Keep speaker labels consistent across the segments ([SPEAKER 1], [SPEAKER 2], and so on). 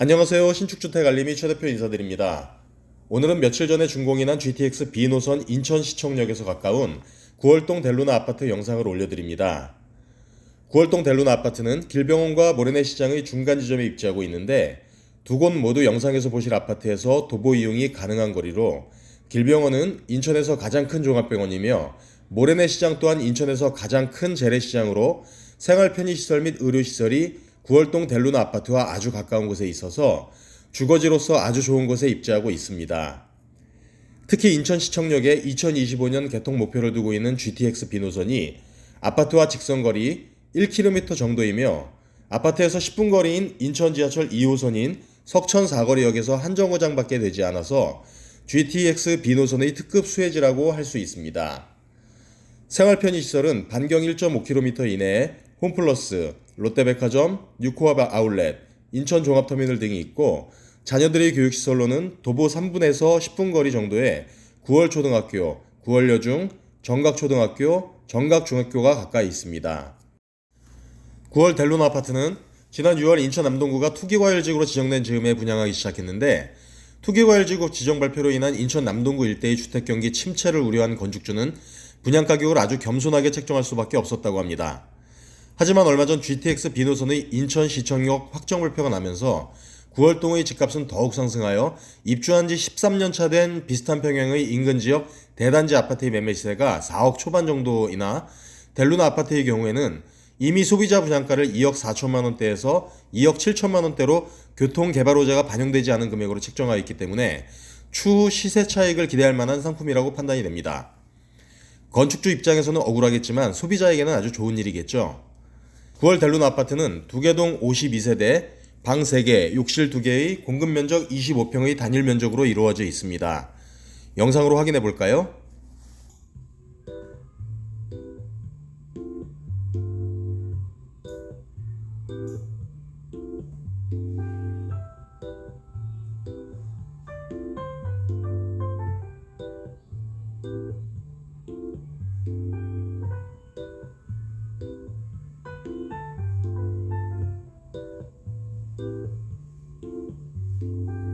[SPEAKER 1] 안녕하세요. 신축주택 알림이 최 대표 인사드립니다. 오늘은 며칠 전에 준공인한 GTX B노선 인천시청역에서 가까운 구월동 델루나 아파트 영상을 올려드립니다. 구월동 델루나 아파트는 길병원과 모래내 시장의 중간 지점에 입지하고 있는데 두 곳 모두 영상에서 보실 아파트에서 도보 이용이 가능한 거리로 길병원은 인천에서 가장 큰 종합병원이며 모래내 시장 또한 인천에서 가장 큰 재래시장으로 생활 편의시설 및 의료시설이 구월동 델루나 아파트와 아주 가까운 곳에 있어서 주거지로서 아주 좋은 곳에 입지하고 있습니다. 특히 인천시청역에 2025년 개통 목표를 두고 있는 GTX B노선이 아파트와 직선거리 1km 정도이며 아파트에서 10분 거리인 인천 지하철 2호선인 석천 사거리역에서 한 정거장밖에 되지 않아서 GTX B노선의 특급 수혜지라고 할 수 있습니다. 생활 편의시설은 반경 1.5km 이내에 홈플러스, 롯데백화점, 뉴코아 아울렛, 인천 종합터미널 등이 있고 자녀들의 교육시설로는 도보 3분에서 10분 거리 정도의 9월 초등학교, 9월 여중, 정각초등학교, 정각중학교가 가까이 있습니다. 9월 델론 아파트는 지난 6월 인천 남동구가 투기과열지구로 지정된 즈음에 분양하기 시작했는데 투기과열지구 지정 발표로 인한 인천 남동구 일대의 주택 경기 침체를 우려한 건축주는 분양 가격을 아주 겸손하게 책정할 수밖에 없었다고 합니다. 하지만 얼마 전 GTX B노선의 인천시청역 확정 발표가 나면서 9월동의 집값은 더욱 상승하여 입주한 지 13년 차 된 비슷한 평형의 인근 지역 대단지 아파트의 매매 시세가 4억 초반 정도이나 델루나 아파트의 경우에는 이미 소비자 분양가를 2억 4천만 원대에서 2억 7천만 원대로 교통 개발호재가 반영되지 않은 금액으로 책정하여 있기 때문에 추후 시세 차익을 기대할 만한 상품이라고 판단이 됩니다. 건축주 입장에서는 억울하겠지만 소비자에게는 아주 좋은 일이겠죠. 9월 델룬 아파트는 두개동 52세대, 방 3개, 욕실 2개의 공급 면적 25평의 단일 면적으로 이루어져 있습니다. 영상으로 확인해 볼까요? Thank you.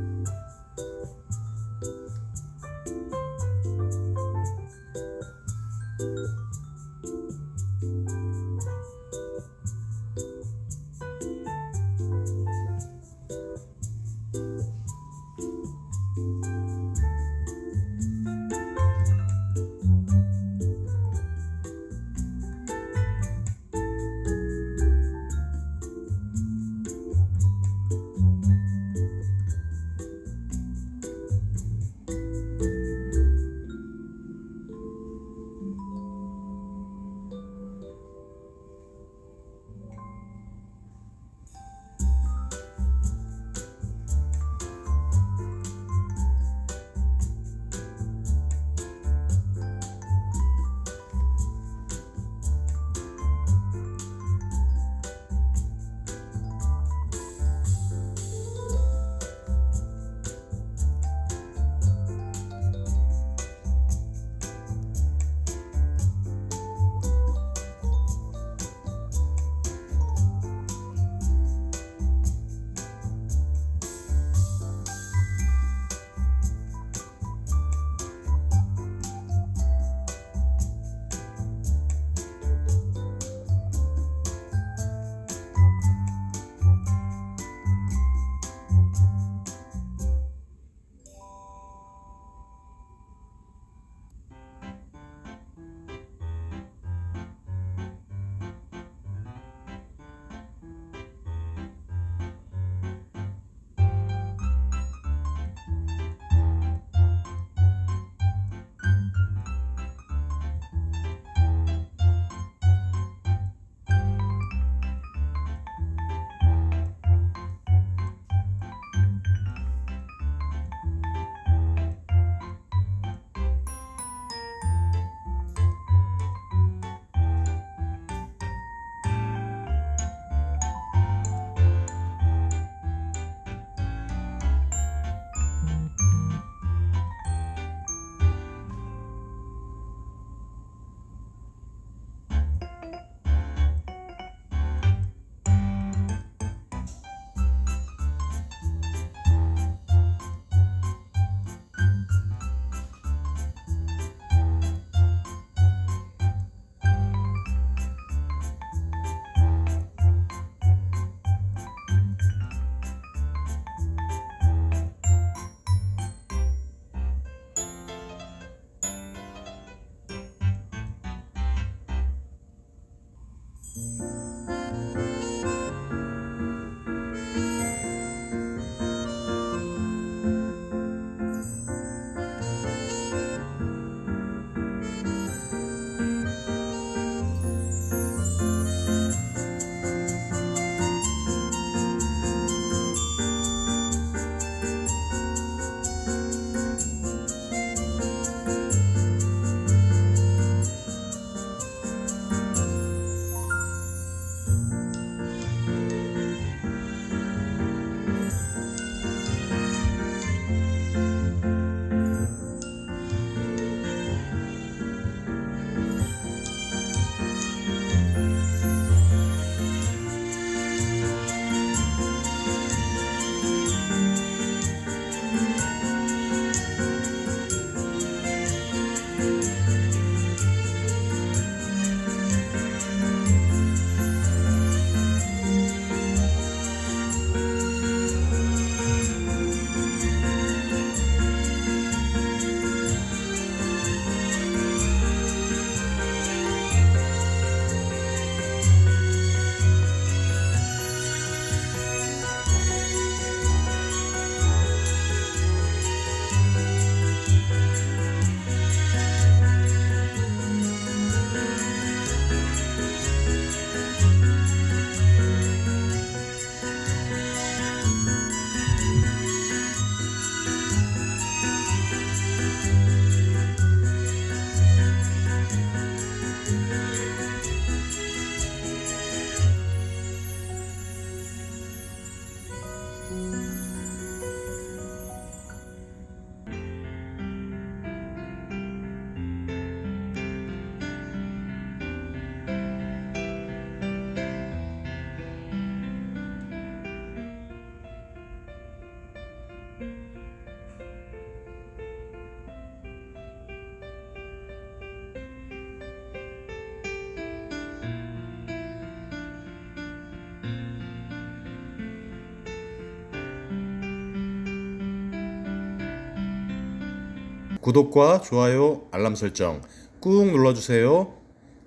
[SPEAKER 1] 구독과 좋아요, 알람 설정 꾹 눌러주세요.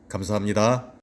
[SPEAKER 1] 감사합니다.